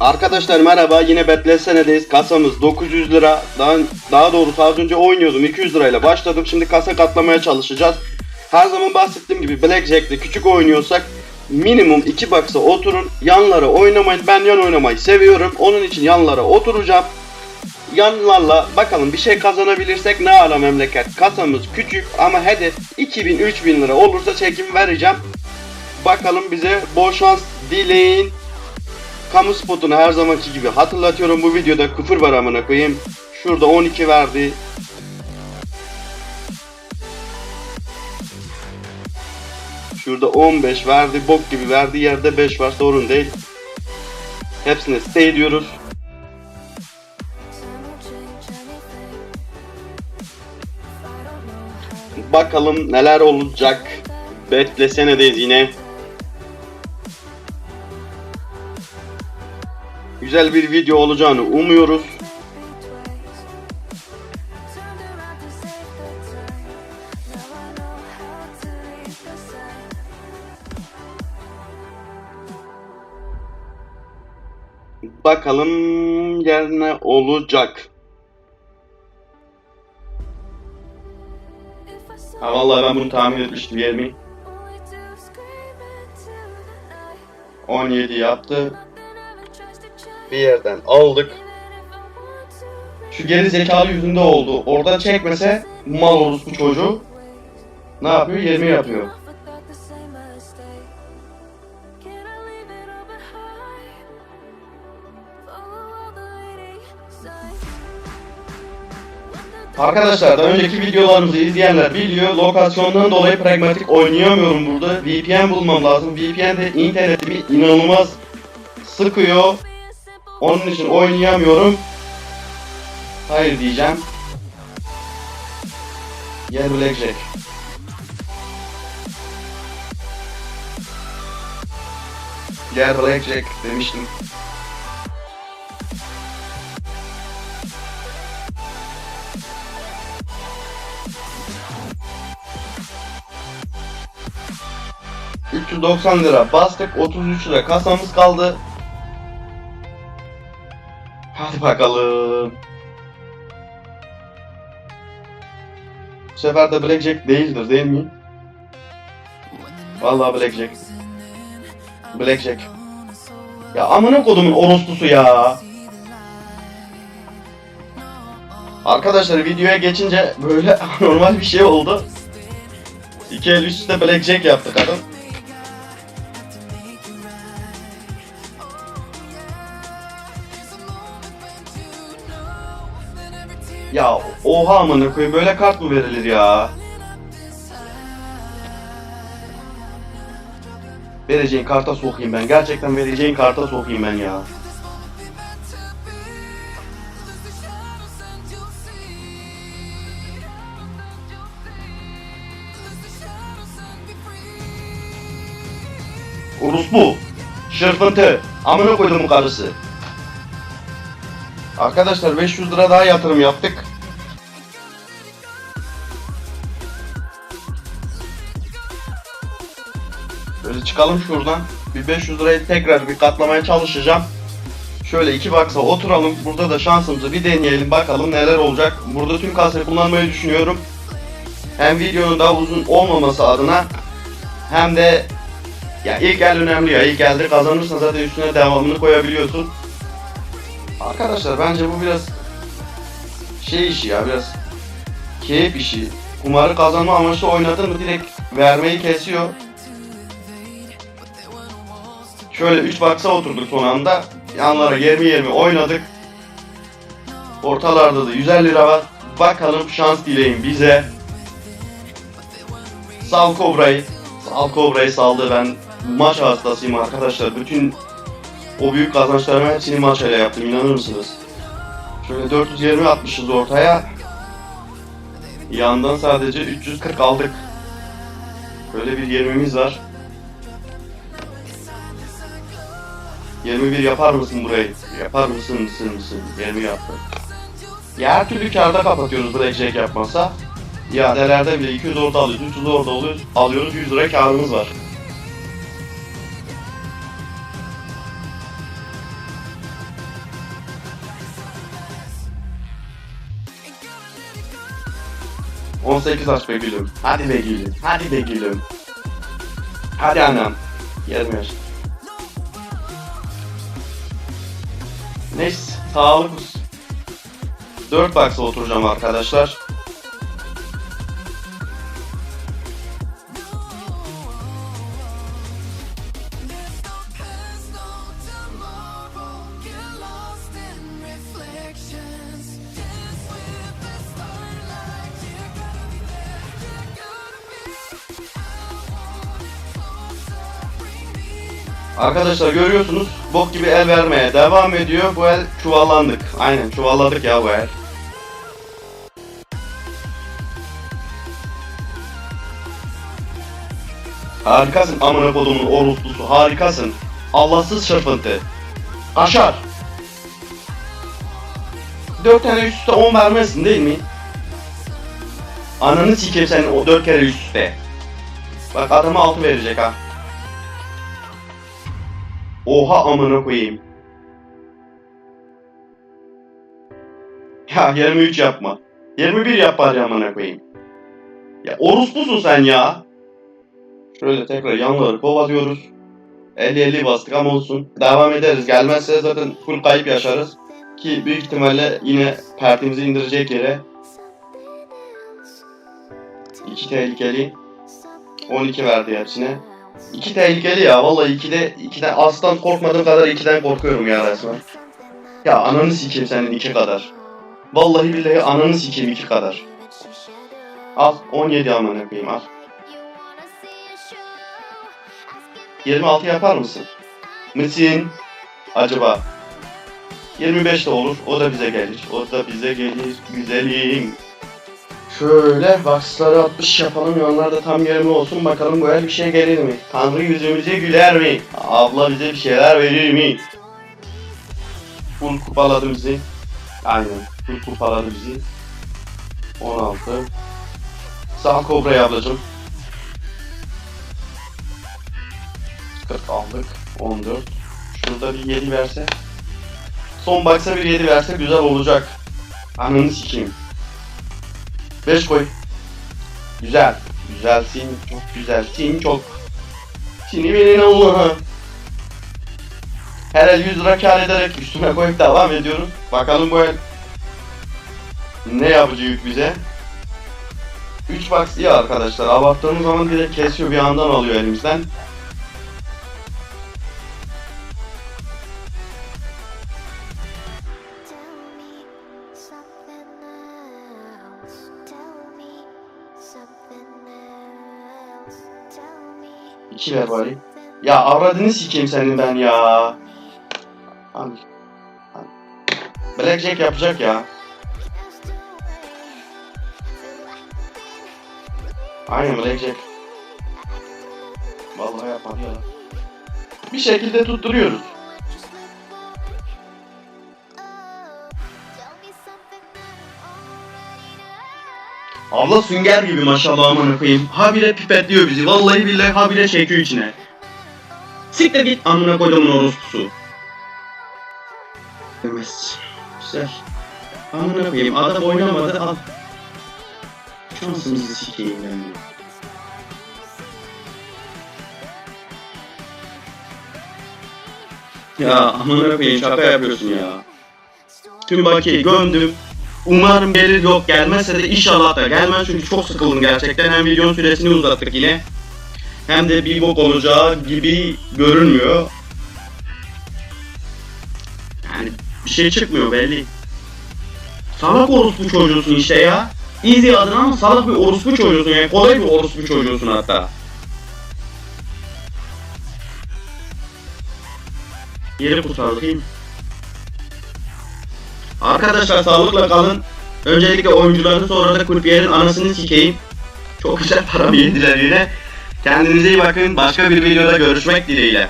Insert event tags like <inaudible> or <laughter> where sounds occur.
Arkadaşlar merhaba yine Betlesene'deyiz. Kasamız 900 lira. Daha, daha doğrusu az önce oynuyordum 200 lirayla başladım. Şimdi kasa katlamaya çalışacağız. Her zaman bahsettiğim gibi Blackjack'te küçük oynuyorsak minimum 2 box'a oturun. Yanlara oynamayın. Ben yan oynamayı seviyorum. Onun için yanlara oturacağım. Yanlarla bakalım bir şey kazanabilirsek ne ala memleket. Kasamız küçük ama hedef 2000-3000 lira olursa çekim vereceğim. Bakalım bize bol şans dileyin. Kamu spotunu her zamanki gibi hatırlatıyorum bu videoda küfür var amına koyayım. Şurada 12 verdi. Şurada 15 verdi. Bok gibi verdi. Yerde 5 var. Sorun değil. Hepsine stay diyoruz. Bakalım neler olacak. Beklesenedeyiz yine. Güzel bir video olacağını umuyoruz. Bakalım ne olacak. Ha vallahi ben bunu tahmin etmiştim yer mi? 17 yaptı. Bir yerden aldık. Şu geri zekalı yüzünde oldu. Orada çekmese mal olur bu çocuğu. Ne yapıyor? 20 yapıyor. Arkadaşlar daha önceki videolarımızı izleyenler biliyor. Lokasyondan dolayı pragmatik oynayamıyorum burada. VPN bulmam lazım. VPN de internetimi inanılmaz sıkıyor. Onun için oynayamıyorum. Hayır diyeceğim. Gel Blackjack. Gel Blackjack demiştim. ...390 lira bastık, 33 lira kasamız kaldı. Hadi bakalım. Bu sefer de Blackjack değildir değil mi? Vallahi Blackjack. Blackjack. Ya amına kodumun orospusu ya. Arkadaşlar videoya geçince böyle <laughs> normal bir şey oldu. İki el üst üste Blackjack yaptık adam. Ya oha amına koyayım böyle kart mı verilir ya? Vereceğin karta sokayım ben. Gerçekten vereceğin karta sokayım ben ya. Orospu. Şırfıntı. Amına koydum karısı. Arkadaşlar 500 lira daha yatırım yaptık. Böyle çıkalım şuradan. Bir 500 lirayı tekrar bir katlamaya çalışacağım. Şöyle iki baksa oturalım. Burada da şansımızı bir deneyelim bakalım neler olacak. Burada tüm kasayı kullanmayı düşünüyorum. Hem videonun daha uzun olmaması adına hem de ya ilk el önemli ya. İlk elde kazanırsan zaten üstüne devamını koyabiliyorsun. Arkadaşlar bence bu biraz şey işi ya biraz keyif işi. Kumarı kazanma amaçlı oynadın mı direkt vermeyi kesiyor. Şöyle 3 baksa oturduk son anda. Yanlara 20-20 oynadık. Ortalarda da 150 lira var. Bakalım şans dileyin bize. Sal Kobra'yı. Sal Kobra'yı saldı ben. Maç hastasıyım arkadaşlar. Bütün o büyük kazançlarımı hepsini maç ile yaptım inanır mısınız? Şöyle 420 atmışız ortaya. Yandan sadece 340 aldık. Böyle bir 20'miz var. 21 yapar mısın burayı? Yapar mısın mısın mısın? 20 yaptı. Ya her türlü karda kapatıyoruz Blackjack yapmasa. İadelerde bile 200 orada alıyoruz, 300 orada alıyoruz, alıyoruz 100 lira karımız var. 18 aç be gülüm. Hadi be gülüm. Hadi be gülüm. Hadi anam. Gelmiyor. Neyse. Sağlık olsun. 4 box'a oturacağım arkadaşlar. Arkadaşlar görüyorsunuz bok gibi el vermeye devam ediyor. Bu el çuvallandık. Aynen çuvalladık ya bu el. Harikasın amına kodumun orospusu harikasın. Allahsız çırpıntı. Aşar. 4 tane üst üste 10 vermezsin değil mi? Ananı sikeyim senin o 4 kere üst üste. Bak adama 6 verecek ha. Oha amına koyayım. Ya 23 yapma. 21 yap bari amına koyayım. Ya orospusun sen ya. Şöyle tekrar yanları kovalıyoruz. 50-50 bastık ama olsun. Devam ederiz. Gelmezse zaten full kayıp yaşarız. Ki büyük ihtimalle yine pertimizi indirecek yere. İki tehlikeli. 12 verdi hepsine. İki tehlikeli ya. Vallahi ikide, ikiden aslan korkmadığım kadar ikiden korkuyorum ya resmen. Ya ananı sikeyim senin iki kadar. Vallahi billahi ananı sikeyim iki kadar. Al 17 amına koyayım al. 26 yapar mısın? Mısın? Acaba? 25 de olur. O da bize gelir. O da bize gelir. Güzelim. Şöyle boxları 60 yapalım. Yanlar da tam 20 olsun. Bakalım böyle bir şey gelir mi? Tanrı yüzümüze güler mi? Abla bize bir şeyler verir mi? Full kupaladı bizi. Aynen. Full kupaladı bizi. 16. Sağ kobra ablacım. 40 aldık. 14. Şurada bir 7 verse. Son box'a bir 7 verse güzel olacak. Ananı sikeyim. 5 koy. Güzel. Güzelsin. Çok güzelsin. Çok. Seni verin Allah'a. Her el 100 lira kar ederek üstüne koyup devam ediyoruz. Bakalım bu el ne yapacak bize. 3 box iyi arkadaşlar. Abarttığımız zaman direkt kesiyor bir andan alıyor elimizden. 2 ver bari. Ya avradını sikeyim senin ben ya. Al. Blackjack yapacak ya. Aynen Blackjack. Vallahi yapar ya. Bir şekilde tutturuyoruz. Abla sünger gibi maşallah amına koyayım. Habire pipetliyor bizi. Vallahi billahi habire çekiyor içine. Siktir git amına koyduğumun orospusu. Demez. Güzel. Amına koyayım adam oynamadı al. Şansımızı sikeyim ben. Ya amına koyayım şaka yapıyorsun ya. Tüm bakiyeyi gömdüm. Umarım gelir yok gelmezse de inşallah da gelmez çünkü çok sıkıldım gerçekten. Hem videonun süresini uzattık yine. Hem de bir bok olacağı gibi görünmüyor. Yani bir şey çıkmıyor belli. Salak orospu çocuğusun işte ya. Easy adın ama salak bir orospu çocuğusun yani kolay bir orospu çocuğusun hatta. Yeri kurtardık iyi mi? Arkadaşlar sağlıkla kalın. Öncelikle oyuncuların sonra da kulüplerin anasını sikeyim. Çok güzel <laughs> para yediler yine. Kendinize iyi bakın. Başka bir videoda görüşmek dileğiyle.